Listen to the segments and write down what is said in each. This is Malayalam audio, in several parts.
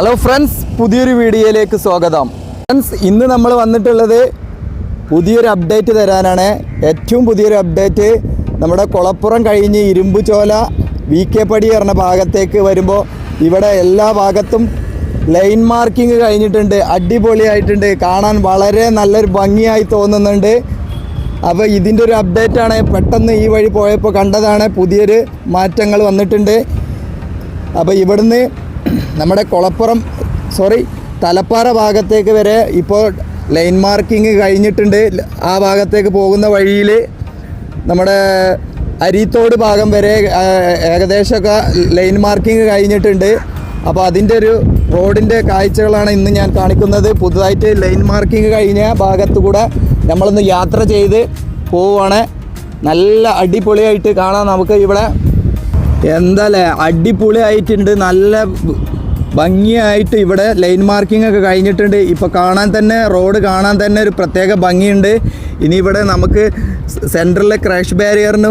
ഹലോ ഫ്രണ്ട്സ് പുതിയൊരു വീഡിയോയിലേക്ക് സ്വാഗതം. ഫ്രണ്ട്സ് ഇന്ന് നമ്മൾ വന്നിട്ടുള്ളത് പുതിയൊരു അപ്ഡേറ്റ് തരാനാണ്. ഏറ്റവും പുതിയൊരു അപ്ഡേറ്റ് നമ്മുടെ കുളപ്പുറം കഴിഞ്ഞ് ഇരുമ്പുചോല വി കെ പടി പറഞ്ഞ ഭാഗത്തേക്ക് വരുമ്പോൾ ഇവിടെ എല്ലാ ഭാഗത്തും ലൈൻ മാർക്കിംഗ് കഴിഞ്ഞിട്ടുണ്ട്. അടിപൊളിയായിട്ടുണ്ട്. കാണാൻ വളരെ നല്ലൊരു ഭംഗിയായി തോന്നുന്നുണ്ട്. അപ്പോൾ ഇതിന്റെ ഒരു അപ്ഡേറ്റാണ് പെട്ടെന്ന് ഈ വഴി പോയപ്പോൾ കണ്ടതാണ് പുതിയൊരു മാറ്റങ്ങൾ വന്നിട്ടുണ്ട്. അപ്പോൾ ഇവിടുന്ന് നമ്മുടെ കുളപ്പുറം സോറി തലപ്പാറ ഭാഗത്തേക്ക് വരെ ഇപ്പോൾ ലൈൻ മാർക്കിംഗ് കഴിഞ്ഞിട്ടുണ്ട്. ആ ഭാഗത്തേക്ക് പോകുന്ന വഴിയിൽ നമ്മുടെ അരീത്തോട് ഭാഗം വരെ ഏകദേശമൊക്കെ ലൈൻ മാർക്കിംഗ് കഴിഞ്ഞിട്ടുണ്ട്. അപ്പോൾ അതിന്റെ ഒരു റോഡിന്റെ കാഴ്ചകളാണ് ഇന്ന് ഞാൻ കാണിക്കുന്നത്. പുതുതായിട്ട് ലൈൻ മാർക്കിംഗ് കഴിഞ്ഞ ഭാഗത്തു കൂടെ നമ്മളൊന്ന് യാത്ര ചെയ്ത് പോവുകയാണ്. നല്ല അടിപൊളിയായിട്ട് കാണാം നമുക്ക് ഇവിടെ. എന്താല്ലേ അടിപൊളിയായിട്ടുണ്ട് നല്ല ഭംഗിയായിട്ട് ഇവിടെ ലൈൻ മാർക്കിംഗ് ഒക്കെ കഴിഞ്ഞിട്ടുണ്ട്. ഇപ്പോൾ കാണാൻ തന്നെ റോഡ് കാണാൻ തന്നെ ഒരു പ്രത്യേക ഭംഗിയുണ്ട്. ഇനി ഇവിടെ നമുക്ക് സെന്ററിലെ ക്രാഷ് ബാരിയറിന്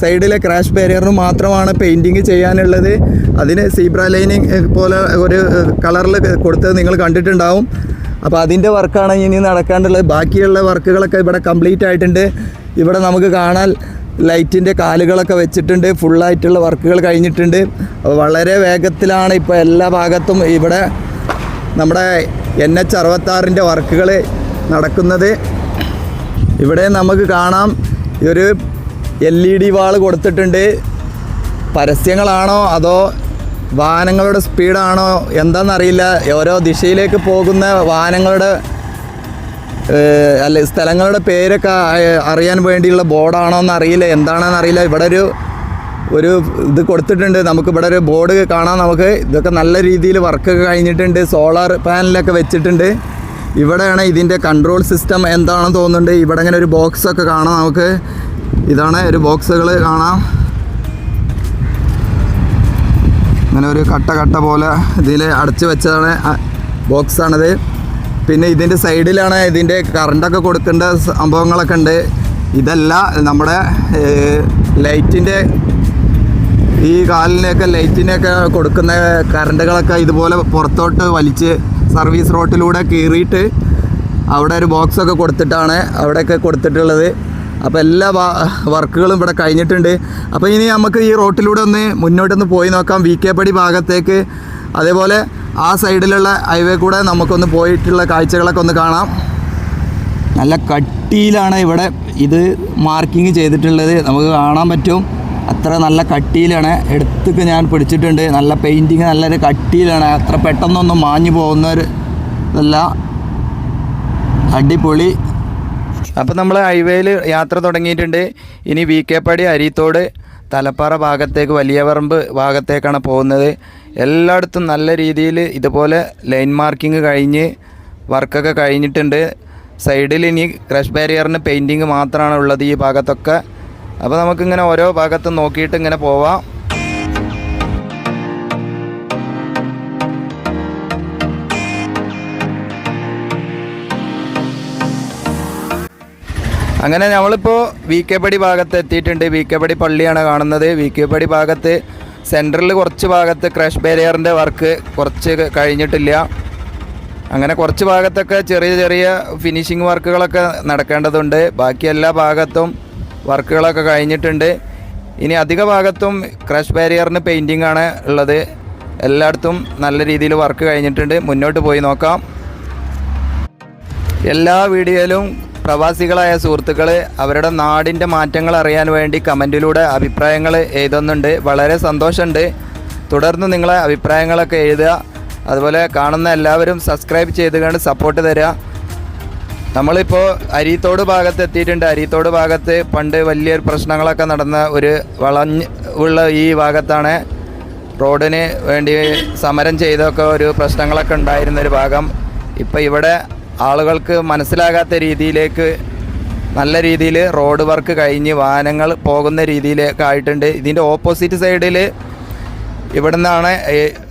സൈഡിലെ ക്രാഷ് ബാരിയറിന് മാത്രമാണ് പെയിന്റിങ് ചെയ്യാനുള്ളത്. അതിന് സീബ്ര ലൈനിങ് പോലെ ഒരു കളറിൽ കൊടുത്തത് നിങ്ങൾ കണ്ടിട്ടുണ്ടാവും. അപ്പോൾ അതിന്റെ വർക്കാണ് ഇനി നടക്കാണ്ടുള്ളത് ബാക്കിയുള്ള വർക്കുകളൊക്കെ ഇവിടെ കംപ്ലീറ്റ് ആയിട്ടുണ്ട്. ഇവിടെ നമുക്ക് കാണാൻ ലൈറ്റിന്റെ കാലുകളൊക്കെ വെച്ചിട്ടുണ്ട് ഫുള്ളായിട്ടുള്ള വർക്കുകൾ കഴിഞ്ഞിട്ടുണ്ട്. വളരെ വേഗത്തിലാണ് ഇപ്പോൾ എല്ലാ ഭാഗത്തും ഇവിടെ നമ്മുടെ എൻ എച്ച് അറുപത്താറിന്റെ വർക്കുകൾ നടക്കുന്നത്. ഇവിടെ നമുക്ക് കാണാം ഒരു എൽ ഇ ഡി വാൾ കൊടുത്തിട്ടുണ്ട്. പരസ്യങ്ങളാണോ അതോ വാഹനങ്ങളുടെ സ്പീഡാണോ എന്താണെന്നറിയില്ല. ഓരോ ദിശയിലേക്ക് പോകുന്ന വാഹനങ്ങളുടെ അല്ല സ്ഥലങ്ങളുടെ പേരൊക്കെ അറിയാൻ വേണ്ടിയുള്ള ബോർഡാണോ എന്ന് അറിയില്ല. എന്താണെന്ന് അറിയില്ല. ഇവിടെ ഒരു ഒരു ഇത് കൊടുത്തിട്ടുണ്ട്. നമുക്ക് ഇവിടെ ഒരു ബോർഡ് കാണാം നമുക്ക്. ഇതൊക്കെ നല്ല രീതിയിൽ വർക്കൊക്കെ കഴിഞ്ഞിട്ടുണ്ട്. സോളാർ പാനലൊക്കെ വെച്ചിട്ടുണ്ട്. ഇവിടെയാണ് ഇതിന്റെ കൺട്രോൾ സിസ്റ്റം എന്താണെന്ന് തോന്നുന്നുണ്ട്. ഇവിടെ ഇങ്ങനെ ഒരു ബോക്സൊക്കെ കാണാം നമുക്ക്. ഇതാണ് ഒരു ബോക്സുകൾ കാണാം. അങ്ങനെ ഒരു കട്ട കട്ട പോലെ ഇതിൽ അടച്ചു വെച്ചതാണ്. ബോക്സാണിത് പിന്നെ ഇതിന്റെ സൈഡിലാണ് ഇതിന്റെ കറണ്ടൊക്കെ കൊടുക്കേണ്ട സംഭവങ്ങളൊക്കെ ഉണ്ട്. ഇതല്ല നമ്മുടെ ലൈറ്റിന്റെ ഈ കാലിനെയൊക്കെ ലൈറ്റിനൊക്കെ കൊടുക്കുന്ന കറണ്ടുകളൊക്കെ ഇതുപോലെ പുറത്തോട്ട് വലിച്ച് സർവീസ് റോട്ടിലൂടെ കീറിയിട്ട് അവിടെ ഒരു ബോക്സൊക്കെ കൊടുത്തിട്ടാണ് അവിടെയൊക്കെ കൊടുത്തിട്ടുള്ളത്. അപ്പോൾ എല്ലാ വർക്കുകളും ഇവിടെ കഴിഞ്ഞിട്ടുണ്ട്. അപ്പോൾ ഇനി നമുക്ക് ഈ റോട്ടിലൂടെ ഒന്ന് മുന്നോട്ടൊന്ന് പോയി നോക്കാം. വി കെ പടി ഭാഗത്തേക്ക്. അതേപോലെ ആ സൈഡിലുള്ള ഹൈവേ കൂടെ നമുക്കൊന്ന് പോയിട്ടുള്ള കാഴ്ചകളൊക്കെ ഒന്ന് കാണാം. നല്ല കട്ടിയിലാണ് ഇവിടെ ഇത് മാർക്കിങ് ചെയ്തിട്ടുള്ളത്. നമുക്ക് കാണാൻ പറ്റും. അത്ര നല്ല കട്ടിയിലാണ്. എടുത്തൊക്കെ ഞാൻ പിടിച്ചിട്ടുണ്ട്. നല്ല പെയിന്റിങ് നല്ലൊരു കട്ടിയിലാണ്. അത്ര പെട്ടെന്നൊന്നും മാഞ്ഞു പോകുന്ന ഒരു ഇതല്ല. അടിപൊളി. അപ്പോൾ നമ്മൾ ഹൈവേയിൽ യാത്ര തുടങ്ങിയിട്ടുണ്ട്. ഇനി വി കെ പടി അരീത്തോട് തലപ്പാറ ഭാഗത്തേക്ക് വലിയ പറമ്പ് ഭാഗത്തേക്കാണ് പോകുന്നത്. എല്ലായിടത്തും നല്ല രീതിയിൽ ഇതുപോലെ ലൈൻ മാർക്കിംഗ് കഴിഞ്ഞ് വർക്കൊക്കെ കഴിഞ്ഞിട്ടുണ്ട്. സൈഡിൽ ഇനി ക്രഷ് ബാരിയറിന് പെയിന്റിങ് മാത്രമാണ് ഉള്ളത് ഈ ഭാഗത്തൊക്കെ. അപ്പോൾ നമുക്കിങ്ങനെ ഓരോ ഭാഗത്തും നോക്കിയിട്ട് ഇങ്ങനെ പോവാം. അങ്ങനെ നമ്മളിപ്പോൾ വി കെ പടി ഭാഗത്ത് എത്തിയിട്ടുണ്ട് വി കെ പടി പള്ളിയാണ് കാണുന്നത്. വി കെ പടി ഭാഗത്ത് സെന്ററിൽ കുറച്ച് ഭാഗത്ത് ക്രാഷ് ബാരിയറിന്റെ വർക്ക് കുറച്ച് കഴിഞ്ഞിട്ടില്ല. അങ്ങനെ കുറച്ച് ഭാഗത്തൊക്കെ ചെറിയ ചെറിയ ഫിനിഷിങ് വർക്കുകളൊക്കെ നടക്കേണ്ടതുണ്ട്. ബാക്കി എല്ലാ ഭാഗത്തും വർക്കുകളൊക്കെ കഴിഞ്ഞിട്ടുണ്ട്. ഇനി അധിക ഭാഗത്തും ക്രാഷ് ബാരിയറിന് പെയിന്റിംഗ് ആണ് ഉള്ളത്. എല്ലായിടത്തും നല്ല രീതിയിൽ വർക്ക് കഴിഞ്ഞിട്ടുണ്ട്. മുന്നോട്ട് പോയി നോക്കാം. എല്ലാ വീഡിയോയിലും പ്രവാസികളായ സുഹൃത്തുക്കൾ അവരുടെ നാടിന്റെ മാറ്റങ്ങൾ അറിയാൻ വേണ്ടി കമന്റിലൂടെ അഭിപ്രായങ്ങൾ എഴുതുന്നുണ്ട്. വളരെ സന്തോഷമുണ്ട്. തുടർന്ന് നിങ്ങളെ അഭിപ്രായങ്ങളൊക്കെ എഴുതുക. അതുപോലെ കാണുന്ന എല്ലാവരും സബ്സ്ക്രൈബ് ചെയ്ത് കണ്ട് സപ്പോർട്ട് തരിക. നമ്മളിപ്പോൾ അരീത്തോട് ഭാഗത്ത് എത്തിയിട്ടുണ്ട്. അരീത്തോട് ഭാഗത്ത് പണ്ട് വലിയൊരു പ്രശ്നങ്ങളൊക്കെ നടന്ന ഒരു വളഞ്ഞ് ഉള്ള ഈ ഭാഗത്താണ് റോഡിന് വേണ്ടി സമരം ചെയ്തൊക്കെ ഒരു പ്രശ്നങ്ങളൊക്കെ ഉണ്ടായിരുന്ന ഒരു ഭാഗം. ഇപ്പം ഇവിടെ ആളുകൾക്ക് മനസ്സിലാകാത്ത രീതിയിലേക്ക് നല്ല രീതിയിൽ റോഡ് വർക്ക് കഴിഞ്ഞ് വാഹനങ്ങൾ പോകുന്ന രീതിയിലേക്ക് ആയിട്ടുണ്ട്. ഇതിന്റെ ഓപ്പോസിറ്റ് സൈഡിൽ ഇവിടുന്നാണ് നിന്നാണ്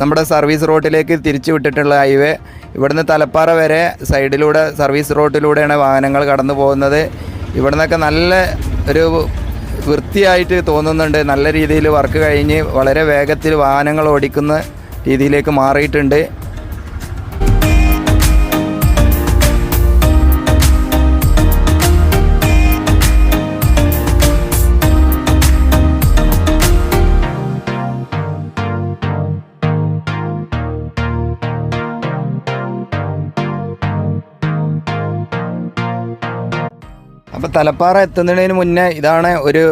നമ്മുടെ സർവീസ് റോഡിലേക്ക് തിരിച്ചു വിട്ടിട്ടുള്ള ഹൈവേ. ഇവിടുന്ന് തലപ്പാറ വരെ സൈഡിലൂടെ സർവീസ് റോഡിലൂടെയാണ് വാഹനങ്ങൾ കടന്നു പോകുന്നത്. ഇവിടുന്നൊക്കെ നല്ല ഒരു വൃത്തിയായിട്ട് തോന്നുന്നുണ്ട്. നല്ല രീതിയിൽ വർക്ക് കഴിഞ്ഞ് വളരെ വേഗത്തിൽ വാഹനങ്ങൾ ഓടിക്കുന്ന രീതിയിലേക്ക് മാറിയിട്ടുണ്ട്. തലപ്പാറ എത്തുന്നതിന് മുന്നേ ഇതാണ് ഒരു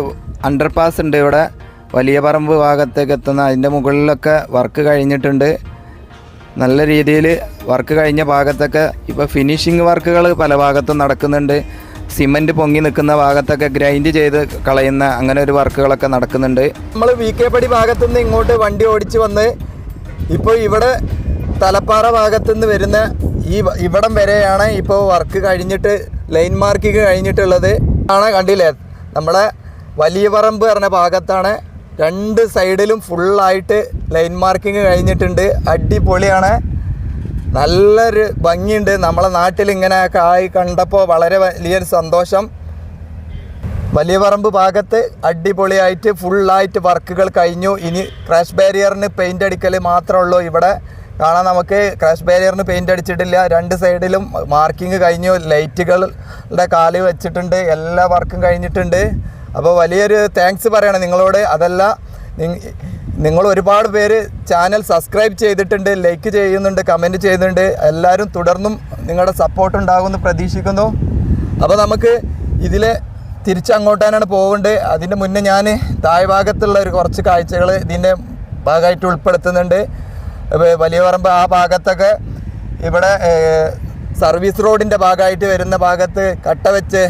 അണ്ടർപാസ് ഉണ്ട് ഇവിടെ. വലിയ പറമ്പ് ഭാഗത്തേക്ക് എത്തുന്ന അതിന്റെ മുകളിലൊക്കെ വർക്ക് കഴിഞ്ഞിട്ടുണ്ട്. നല്ല രീതിയിൽ വർക്ക് കഴിഞ്ഞ ഭാഗത്തൊക്കെ ഇപ്പോൾ ഫിനിഷിങ് വർക്കുകൾ പല ഭാഗത്തും നടക്കുന്നുണ്ട്. സിമന്റ് പൊങ്ങി നിൽക്കുന്ന ഭാഗത്തൊക്കെ ഗ്രൈൻഡ് ചെയ്ത് കളയുന്ന അങ്ങനെ ഒരു വർക്കുകളൊക്കെ നടക്കുന്നുണ്ട്. നമ്മൾ വി കെ പടി ഭാഗത്തുനിന്ന് ഇങ്ങോട്ട് വണ്ടി ഓടിച്ച് വന്ന് ഇപ്പോൾ ഇവിടെ തലപ്പാറ ഭാഗത്തുനിന്ന് വരുന്ന ഈ ഇവിടം വരെയാണ് ഇപ്പോൾ വർക്ക് കഴിഞ്ഞിട്ട് ലൈൻ മാർക്കിങ് കഴിഞ്ഞിട്ടുള്ളത്. ആണ് കണ്ടില്ലേ? നമ്മുടെ വലിയ പറമ്പ് പറഞ്ഞ ഭാഗത്താണ്. രണ്ട് സൈഡിലും ഫുള്ളായിട്ട് ലൈൻ മാർക്കിങ് കഴിഞ്ഞിട്ടുണ്ട്. അടിപൊളിയാണ്. നല്ലൊരു ഭംഗിയുണ്ട്. നമ്മളെ നാട്ടിൽ ഇങ്ങനെയൊക്കെ ആയി കണ്ടപ്പോൾ വളരെ വലിയൊരു സന്തോഷം. വലിയ പറമ്പ് ഭാഗത്ത് അടിപൊളിയായിട്ട് ഫുള്ളായിട്ട് വർക്കുകൾ കഴിഞ്ഞു. ഇനി ക്രാഷ് ബാരിയറിന് പെയിന്റ് അടിക്കൽ മാത്രമേ ഉള്ളൂ. ഇവിടെ കാണാൻ നമുക്ക്. ക്രാഷ് ബാരിയറിന് പെയിന്റ് അടിച്ചിട്ടില്ല. രണ്ട് സൈഡിലും മാർക്കിംഗ് കഴിഞ്ഞു. ലൈറ്റുകളുടെ കാൽ വെച്ചിട്ടുണ്ട്. എല്ലാ വർക്കും കഴിഞ്ഞിട്ടുണ്ട്. അപ്പോൾ വലിയൊരു താങ്ക്സ് പറയണം നിങ്ങളോട്. അതല്ല നിങ്ങൾ ഒരുപാട് പേര് ചാനൽ സബ്സ്ക്രൈബ് ചെയ്തിട്ടുണ്ട് ലൈക്ക് ചെയ്യുന്നുണ്ട് കമന്റ് ചെയ്യുന്നുണ്ട്. എല്ലാവരും തുടർന്നും നിങ്ങളുടെ സപ്പോർട്ട് ഉണ്ടാകുമെന്ന് പ്രതീക്ഷിക്കുന്നു. അപ്പോൾ നമുക്ക് ഇതിൽ തിരിച്ചങ്ങോട്ടാനാണ് പോകേണ്ടത് അതിന്റെ മുന്നേ ഞാൻ താഴ്ഭാഗത്തുള്ള ഒരു കുറച്ച് കാഴ്ചകൾ ഇതിന്റെ ഭാഗമായിട്ട് ഉൾപ്പെടുത്തുന്നുണ്ട്. വലിയ പറമ്പ് ആ ഭാഗത്തൊക്കെ ഇവിടെ സർവീസ് റോഡിന്റെ ഭാഗമായിട്ട് വരുന്ന ഭാഗത്ത് കട്ട വെച്ച്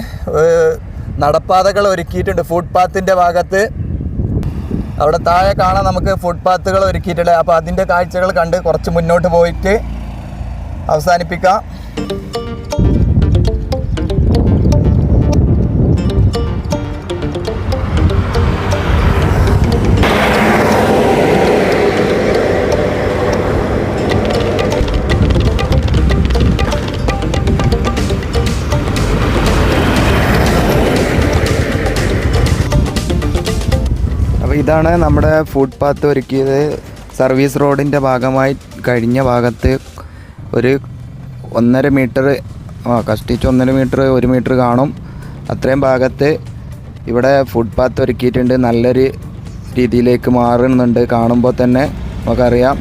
നടപ്പാതകൾ ഒരുക്കിയിട്ടുണ്ട്. ഫുട്പാത്തിന്റെ ഭാഗത്ത്. അവിടെ താഴെ കാണാൻ നമുക്ക് ഫുട്പാത്തുകൾ ഒരുക്കിയിട്ടുണ്ട്. അപ്പോൾ അതിന്റെ കാഴ്ചകൾ കണ്ട് കുറച്ച് മുന്നോട്ട് പോയിട്ട് അവസാനിപ്പിക്കാം. ഇതാണ് നമ്മുടെ ഫുഡ് പാത്ത് ഒരുക്കിയത്. സർവീസ് റോഡിന്റെ ഭാഗമായി കഴിഞ്ഞ ഭാഗത്ത് ഒരു ഒന്നര മീറ്റർ ആ കഷ്ടിച്ച് ഒന്നര മീറ്റർ ഒരു മീറ്റർ കാണും. അത്രയും ഭാഗത്ത് ഇവിടെ ഫുഡ് പാത്ത് ഒരുക്കിയിട്ടുണ്ട്. നല്ലൊരു രീതിയിലേക്ക് മാറുന്നുണ്ട്. കാണുമ്പോൾ തന്നെ നമുക്കറിയാം.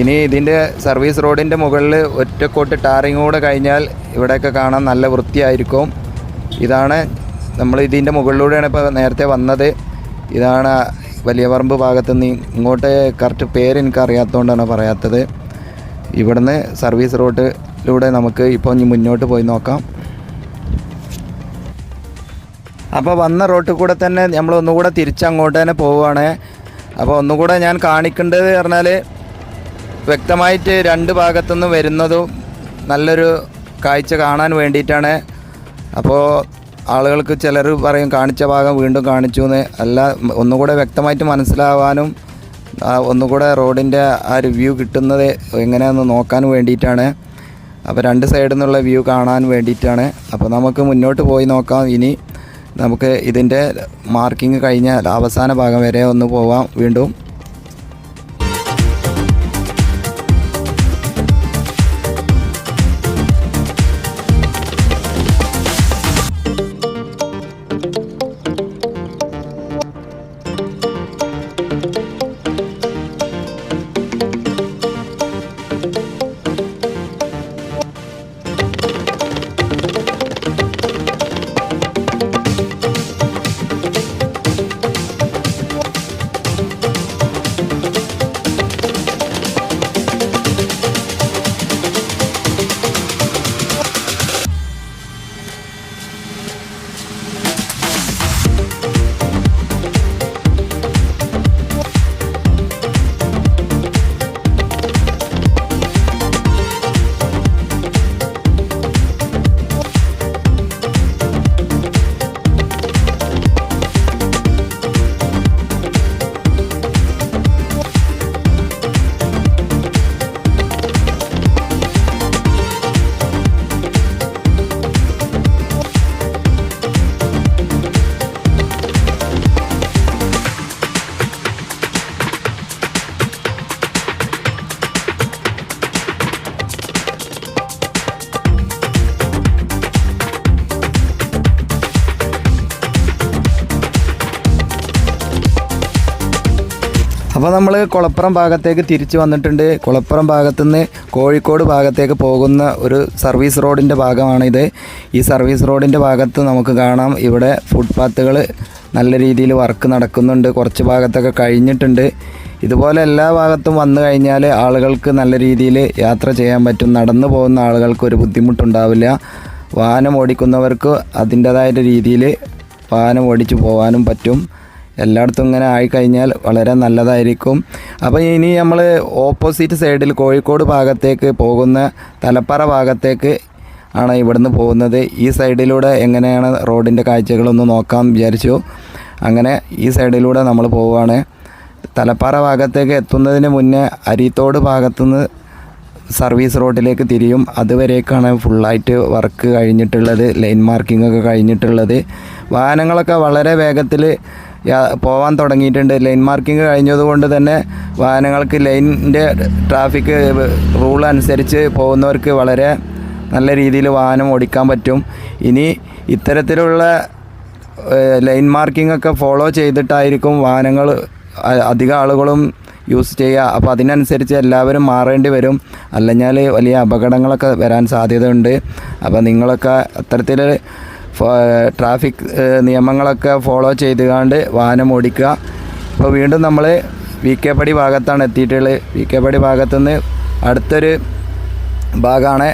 ഇനി ഇതിന്റെ സർവീസ് റോഡിന്റെ മുകളിൽ ഒറ്റക്കോട്ട് ടാറിങ് കൂടെ കഴിഞ്ഞാൽ ഇവിടെയൊക്കെ കാണാൻ നല്ല വൃത്തിയായിരിക്കും. ഇതാണ് നമ്മൾ ഇതിന്റെ മുകളിലൂടെയാണ് ഇപ്പോൾ നേരത്തെ വന്നത്. ഇതാണ് വലിയ പറമ്പ് ഭാഗത്ത് നിന്ന് ഇങ്ങോട്ട് കറക്റ്റ് പേര് എനിക്ക് അറിയാത്തതുകൊണ്ടാണ് പറയാത്തത്. ഇവിടുന്ന് സർവീസ് റോഡിലൂടെ നമുക്ക് ഇപ്പോൾ ഇനി മുന്നോട്ട് പോയി നോക്കാം. അപ്പോൾ വന്ന റോട്ടിൽ കൂടെ തന്നെ നമ്മൾ ഒന്നുകൂടെ തിരിച്ചങ്ങോട്ട് തന്നെ പോവുകയാണ്. അപ്പോൾ ഒന്നുകൂടെ ഞാൻ കാണിക്കേണ്ടത് പറഞ്ഞാൽ വ്യക്തമായിട്ട് രണ്ട് ഭാഗത്തുനിന്ന് വരുന്നതും നല്ലൊരു കാഴ്ച കാണാൻ വേണ്ടിയിട്ടാണ്. അപ്പോൾ ആളുകൾക്ക് ചിലർ പറയും കാണിച്ച ഭാഗം വീണ്ടും കാണിച്ചു എന്ന് അല്ല ഒന്നുകൂടെ വ്യക്തമായിട്ട് മനസ്സിലാവാനും ഒന്നുകൂടെ റോഡിന്റെ ആ ഒരു വ്യൂ കിട്ടുന്നത് എങ്ങനെയാണെന്ന് നോക്കാൻ വേണ്ടിയിട്ടാണ്. അപ്പോൾ രണ്ട് സൈഡിൽ നിന്നുള്ള വ്യൂ കാണാൻ വേണ്ടിയിട്ടാണ്. അപ്പോൾ നമുക്ക് മുന്നോട്ട് പോയി നോക്കാം. ഇനി നമുക്ക് ഇതിന്റെ മാർക്കിംഗ് കഴിഞ്ഞാൽ അവസാന ഭാഗം വരെ ഒന്ന് പോവാം. വീണ്ടും അപ്പോൾ നമ്മൾ കുളപ്പുറം ഭാഗത്തേക്ക് തിരിച്ചു വന്നിട്ടുണ്ട്. കുളപ്പുറം ഭാഗത്തു നിന്ന് കോഴിക്കോട് ഭാഗത്തേക്ക് പോകുന്ന ഒരു സർവീസ് റോഡിന്റെ ഭാഗമാണിത്. ഈ സർവീസ് റോഡിന്റെ ഭാഗത്ത് നമുക്ക് കാണാം. ഇവിടെ ഫുട്പാത്തുകൾ നല്ല രീതിയിൽ വർക്ക് നടക്കുന്നുണ്ട്. കുറച്ച് ഭാഗത്തൊക്കെ കഴിഞ്ഞിട്ടുണ്ട്. ഇതുപോലെ എല്ലാ ഭാഗത്തും വന്നു കഴിഞ്ഞാൽ ആളുകൾക്ക് നല്ല രീതിയിൽ യാത്ര ചെയ്യാൻ പറ്റും. നടന്നു പോകുന്ന ആളുകൾക്ക് ഒരു ബുദ്ധിമുട്ടുണ്ടാവില്ല. വാഹനം ഓടിക്കുന്നവർക്ക് അതിന്റേതായ രീതിയിൽ വാഹനം ഓടിച്ചു പോകാനും പറ്റും. എല്ലായിടത്തും ഇങ്ങനെ ആയിക്കഴിഞ്ഞാൽ വളരെ നല്ലതായിരിക്കും. അപ്പോൾ ഇനി നമ്മൾ ഓപ്പോസിറ്റ് സൈഡിൽ കോഴിക്കോട് ഭാഗത്തേക്ക് പോകുന്ന തലപ്പാറ ഭാഗത്തേക്ക് ആണ് ഇവിടുന്ന് പോകുന്നത്. ഈ സൈഡിലൂടെ എങ്ങനെയാണ് റോഡിന്റെ കാഴ്ചകളൊന്ന് നോക്കാം വിചാരിച്ചു. അങ്ങനെ ഈ സൈഡിലൂടെ നമ്മൾ പോവുകയാണ് തലപ്പാറ ഭാഗത്തേക്ക് എത്തുന്നതിന് മുന്നേ അരിത്തോട് ഭാഗത്തുനിന്ന് സർവീസ് റോഡിലേക്ക് തിരിയും. അതുവരേക്കാണ് ഫുള്ളായിട്ട് വർക്ക് കഴിഞ്ഞിട്ടുള്ളത്. ലൈൻ മാർക്കിംഗ് ഒക്കെ കഴിഞ്ഞിട്ടുള്ളത്. വാഹനങ്ങളൊക്കെ വളരെ വേഗത്തിൽ പോവാൻ തുടങ്ങിയിട്ടുണ്ട്. ലൈൻ മാർക്കിംഗ് കഴിഞ്ഞതുകൊണ്ട് തന്നെ വാഹനങ്ങൾക്ക് ലൈനിന്റെ ട്രാഫിക് റൂൾ അനുസരിച്ച് പോകുന്നവർക്ക് വളരെ നല്ല രീതിയിൽ വാഹനം ഓടിക്കാൻ പറ്റും. ഇനി ഇത്തരത്തിലുള്ള ലൈൻ മാർക്കിംഗ് ഒക്കെ ഫോളോ ചെയ്തിട്ടായിരിക്കും വാഹനങ്ങൾ അധികം ആളുകളും യൂസ് ചെയ്യുക. അപ്പോൾ അതിനനുസരിച്ച് എല്ലാവരും മാറേണ്ടി വരും. അല്ലെങ്കിൽ വലിയ അപകടങ്ങളൊക്കെ വരാൻ സാധ്യതയുണ്ട്. അപ്പോൾ നിങ്ങളൊക്കെ അത്തരത്തിൽ ട്രാഫിക് നിയമങ്ങളൊക്കെ ഫോളോ ചെയ്തുകൊണ്ട് വാഹനം ഓടിക്കുക. ഇപ്പോൾ വീണ്ടും നമ്മൾ വി കെ പടി ഭാഗത്താണ് എത്തിയിട്ടുള്ളത്. വി കെ പടി ഭാഗത്തുനിന്ന് അടുത്തൊരു ഭാഗമാണ്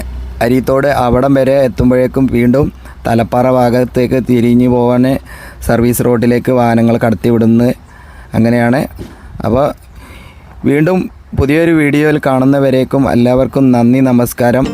അരിത്തോട് അവിടം വരെ എത്തുമ്പോഴേക്കും വീണ്ടും തലപ്പാറ ഭാഗത്തേക്ക് തിരിഞ്ഞു പോകാൻ സർവീസ് റോഡിലേക്ക് വാഹനങ്ങൾ കടത്തി വിടുന്ന അങ്ങനെയാണ്. അപ്പോൾ വീണ്ടും പുതിയൊരു വീഡിയോയിൽ കാണുന്നവരേക്കും എല്ലാവർക്കും നന്ദി നമസ്കാരം.